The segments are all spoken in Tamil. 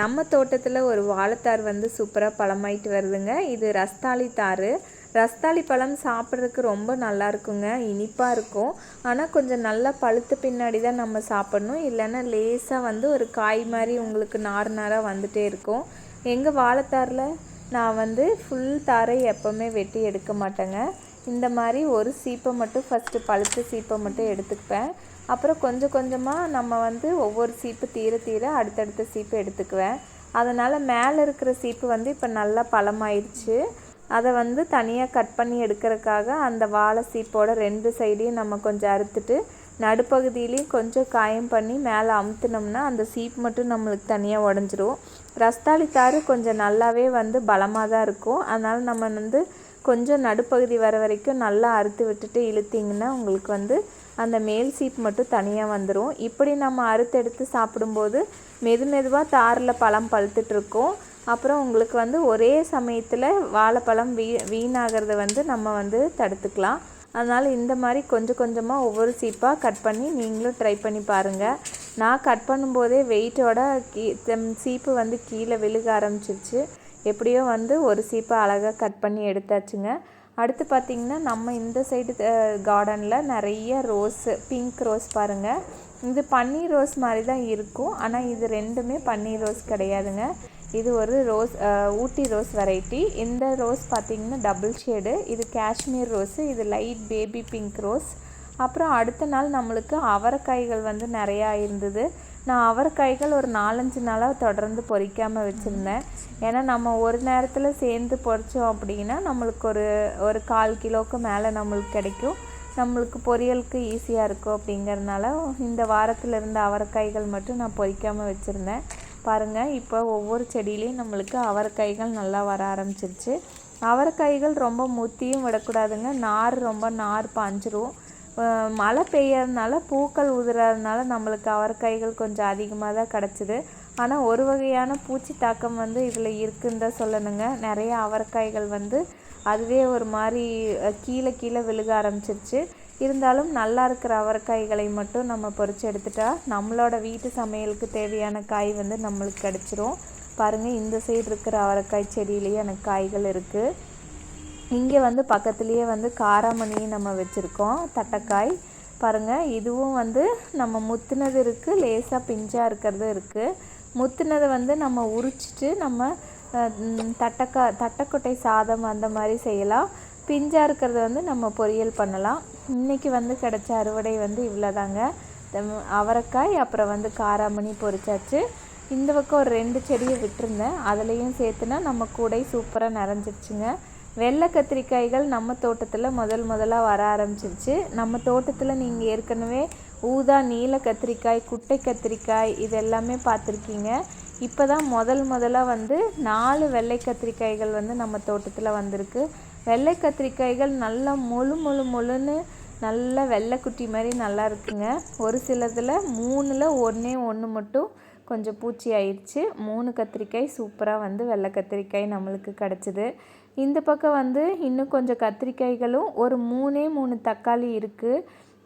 நம்ம தோட்டத்தில் ஒரு வாழைத்தார் வந்து சூப்பராக பழமாயிட்டு வருதுங்க. இது ரஸ்தாளி தார் ரஸ்தாளி பழம் சாப்பிட்றதுக்கு ரொம்ப நல்லா இருக்குங்க. இனிப்பாக இருக்கும். ஆனால் கொஞ்சம் நல்லா பழுத்த பின்னாடி தான் நம்ம சாப்பிட்ணும். இல்லைன்னா லேசாக வந்து ஒரு காய் மாதிரி உங்களுக்கு நார் நாராக வந்துகிட்டே இருக்கும். எங்கள் வாழைத்தாரில் நான் வந்து ஃபுல் தாரை எப்போவுமே வெட்டி எடுக்க மாட்டேங்க. இந்த மாதிரி ஒரு சீப்பை மட்டும் ஃபஸ்ட்டு பழுத்த சீப்பை மட்டும் எடுத்துப்பேன். அப்புறம் கொஞ்சம் கொஞ்சமாக நம்ம வந்து ஒவ்வொரு சீப்பு தீர தீர அடுத்தடுத்த சீப்பு எடுத்துக்குவேன். அதனால் மேலே இருக்கிற சீப்பு வந்து இப்போ நல்லா பழமாயிடுச்சு அதை வந்து தனியாக கட் பண்ணி எடுக்கிறதுக்காக அந்த வாழை சீப்போட ரெண்டு சைடையும் நம்ம கொஞ்சம் அறுத்துட்டு நடுப்பகுதியிலையும் கொஞ்சம் காயம் பண்ணி மேலே அமுத்துனோம்னா அந்த சீப் மட்டும் நம்மளுக்கு தனியாக உடஞ்சிரும். ரஸ்தாளி தாறு கொஞ்சம் நல்லாவே வந்து பலமாக தான் இருக்கும். அதனால் நம்ம வந்து கொஞ்சம் நடுப்பகுதி வர வரைக்கும் நல்லா அறுத்து விட்டுட்டு இழுத்திங்கன்னா உங்களுக்கு வந்து அந்த மேல் சீப் மட்டும் தனியாக வந்துடும் இப்படி நம்ம அறுத்தெடுத்து சாப்பிடும்போது மெது மெதுவாக தாரில் பழம் பழுத்துட்ருக்கோம். அப்புறம் உங்களுக்கு வந்து ஒரே சமயத்தில் வாழைப்பழம் வீ வீணாகிறத வந்து நம்ம வந்து தடுத்துக்கலாம். அதனால் இந்த மாதிரி கொஞ்சம் கொஞ்சமாக ஒவ்வொரு சீப்பாக கட் பண்ணி நீங்களும் ட்ரை பண்ணி பாருங்கள் நான் கட் பண்ணும்போதே வெயிட்டோட கீ சீப்பு வந்து கீழே விழுக ஆரம்பிச்சிருச்சு. எப்படியோ வந்து ஒரு சீப்பை அழகாக கட் பண்ணி எடுத்தாச்சுங்க. அடுத்து பார்த்திங்கன்னா நம்ம இந்த சைடு கார்டனில் நிறைய ரோஸு பிங்க் ரோஸ் பாருங்கள் இது பன்னீர் ரோஸ் மாதிரி தான் இருக்கும். ஆனால் இது ரெண்டுமே பன்னீர் ரோஸ் கிடையாதுங்க. இது ஒரு ரோஸ் ஊட்டி ரோஸ் வெரைட்டி இந்த ரோஸ் பார்த்திங்கன்னா டபுள் ஷேடு இது காஷ்மீர் ரோஸு இது லைட் பேபி பிங்க் ரோஸ் அப்புறம் அடுத்த நாள் நம்மளுக்கு அவரைக்காய்கள் வந்து நிறையா இருந்தது. நான் அவரைக்காய்கள் ஒரு நாலஞ்சு நாளாக தொடர்ந்து பொறிக்காமல் வச்சுருந்தேன். ஏன்னா நம்ம ஒரு நேரத்தில் சேர்ந்து பொறிச்சோம் அப்படின்னா நம்மளுக்கு ஒரு ஒரு கால் கிலோவுக்கு மேலே நம்மளுக்கு கிடைக்கும். நம்மளுக்கு பொரியலுக்கு ஈஸியாக இருக்கும் அப்படிங்கிறதுனால இந்த வாரத்தில் இருந்த அவரைக்காய்கள் மட்டும் நான் பொறிக்காமல் வச்சுருந்தேன். பாருங்கள் இப்போ ஒவ்வொரு செடியிலையும் நம்மளுக்கு அவரைக்காய்கள் நல்லா வர ஆரம்பிச்சிருச்சு. அவரைக்காய்கள் ரொம்ப முத்தியும் விடக்கூடாதுங்க. நார் ரொம்ப நார் பாஞ்சிரும். மழை பெய்யறதுனால பூக்கள் உதிரதுனால நம்மளுக்கு அவரைக்காய்கள் கொஞ்சம் அதிகமாக தான் கிடச்சிது. ஆனால் ஒரு வகையான பூச்சி தாக்கம் வந்து இதில் இருக்குன்னு தான் சொல்லணுங்க. நிறைய அவரைக்காய்கள் வந்து அதுவே ஒரு மாதிரி கீழே கீழே விழுக ஆரம்பிச்சிருச்சு. இருந்தாலும் நல்லா இருக்கிற அவரைக்காய்களை மட்டும் நம்ம பொறிச்சு எடுத்துட்டா நம்மளோட வீட்டு சமையலுக்கு தேவையான காய் வந்து நம்மளுக்கு கிடச்சிரும். பாருங்கள் இந்த சைடு இருக்கிற அவரைக்காய் செடியிலேயே எனக்கு காய்கள் இருக்குது இங்கே வந்து பக்கத்துலேயே வந்து காராமணியும் நம்ம வச்சுருக்கோம் தட்டைக்காய். பாருங்கள் இதுவும் வந்து நம்ம முத்துனது இருக்குது லேசாக பிஞ்சாக இருக்கிறது இருக்குது முத்துனதை வந்து நம்ம உரிச்சிட்டு நம்ம தட்டைக்காய் தட்டைக்கொட்டை சாதம் அந்த மாதிரி செய்யலாம். பிஞ்சாக இருக்கிறத வந்து நம்ம பொரியல் பண்ணலாம். இன்றைக்கி வந்து கிடச்ச அறுவடை வந்து இவ்வளோதாங்க அவரைக்காய் அப்புறம் வந்து காராமணி பொரிச்சாச்சு. இந்த பக்கம் ஒரு ரெண்டு செடியை விட்டுருந்தேன். அதுலேயும் சேர்த்துனா நம்ம கூடை சூப்பராக நிறைஞ்சிருச்சுங்க. வெள்ளை கத்திரிக்காய்கள் நம்ம தோட்டத்தில் முதல் முதலாக வர ஆரம்பிச்சிருச்சு. நம்ம தோட்டத்தில் நீங்கள் ஏற்கனவே ஊதா நீல கத்திரிக்காய் குட்டை கத்திரிக்காய் இது எல்லாமே பார்த்துருக்கீங்க. இப்போ தான் முதல் முதலாக வந்து நாலு வெள்ளை கத்திரிக்காய்கள் வந்து நம்ம தோட்டத்தில் வந்திருக்கு. வெள்ளை கத்திரிக்காய்கள் நல்லா முழு முழு முழுன்னு நல்ல வெள்ளைக்குட்டி மாதிரி நல்லா இருக்குங்க. ஒரு சிலதில் மூணில் ஒன்றே ஒன்று மட்டும் கொஞ்சம் பூச்சி ஆயிடுச்சு மூணு கத்திரிக்காய் சூப்பராக வந்து வெள்ளை கத்திரிக்காய் நம்மளுக்கு கிடச்சிது. இந்த பக்கம் வந்து இன்னும் கொஞ்சம் கத்திரிக்காய்களும் ஒரு மூணே மூணு தக்காளி இருக்குது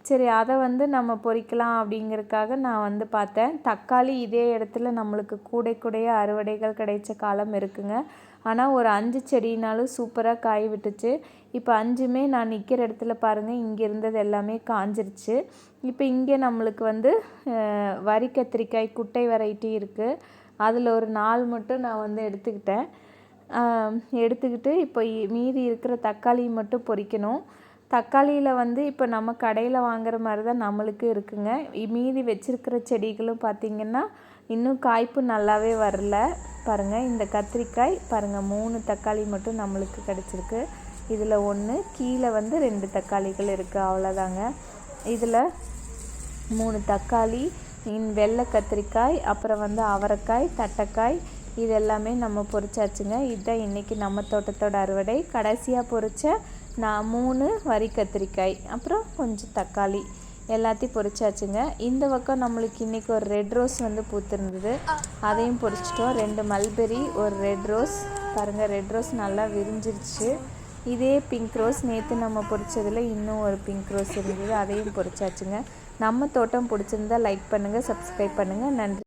சரி அதை வந்து நம்ம பொறிக்கலாம் அப்படிங்கிறதுக்காக நான் வந்து பார்த்தேன். தக்காளி இதே இடத்துல நம்மளுக்கு கூடை கூடைய அறுவடைகள் கிடைச்ச காலம் இருக்குங்க. ஆனால் ஒரு அஞ்சு செடினாலும் சூப்பராக காய் விட்டுச்சு. இப்போ அஞ்சுமே நான் நிற்கிற இடத்துல பாருங்கள் இங்கே இருந்தது எல்லாமே காஞ்சிருச்சு. இப்போ இங்கே நம்மளுக்கு வந்து வரி கத்திரிக்காய் குட்டை வெரைட்டி இருக்குது அதில் ஒரு நாள் மட்டும் நான் வந்து எடுத்துக்கிட்டேன். எடுத்துக்கிட்டு இப்போ மீதி இருக்கிற தக்காளி மட்டும் பொறிக்கணும். தக்காளியில் வந்து இப்போ நம்ம கடையில் வாங்குற மாதிரி தான் நம்மளுக்கு இருக்குங்க. மீதி வச்சுருக்கிற செடிகளும் பார்த்திங்கன்னா இன்னும் காய்ப்பு நல்லாவே வரல. பாருங்கள் இந்த கத்திரிக்காய் பாருங்கள் மூணு தக்காளி மட்டும் நம்மளுக்கு கிடச்சிருக்கு. இதில் ஒன்று கீழே வந்து ரெண்டு தக்காளிகள் இருக்குது அவ்வளோதாங்க இதில் மூணு தக்காளி வெள்ளை கத்திரிக்காய் அப்புறம் வந்து அவரைக்காய் தட்டைக்காய் இது எல்லாமே நம்ம பொறிச்சாச்சுங்க. இதுதான் இன்றைக்கி நம்ம தோட்டத்தோட அறுவடை. கடைசியாக பொறிச்ச நான் மூணு வரி கத்திரிக்காய் அப்புறம் கொஞ்சம் தக்காளி எல்லாத்தையும் பொறிச்சாச்சுங்க. இந்த பக்கம் நம்மளுக்கு இன்றைக்கி ஒரு ரெட் ரோஸ் வந்து பூத்துருந்தது. அதையும் பொறிச்சிட்டோம். ரெண்டு மல்பெரி ஒரு ரெட் ரோஸ் பாருங்கள் ரெட் ரோஸ் நல்லா விரிஞ்சிருச்சு. இதே பிங்க் ரோஸ் நேற்று நம்ம பொறிச்சதில் இன்னும் ஒரு பிங்க் ரோஸ் இருந்தது. அதையும் பொறிச்சாச்சுங்க. நம்ம தோட்டம் பிடிச்சிருந்தா லைக் பண்ணுங்கள் சப்ஸ்கிரைப் பண்ணுங்கள் நன்றி.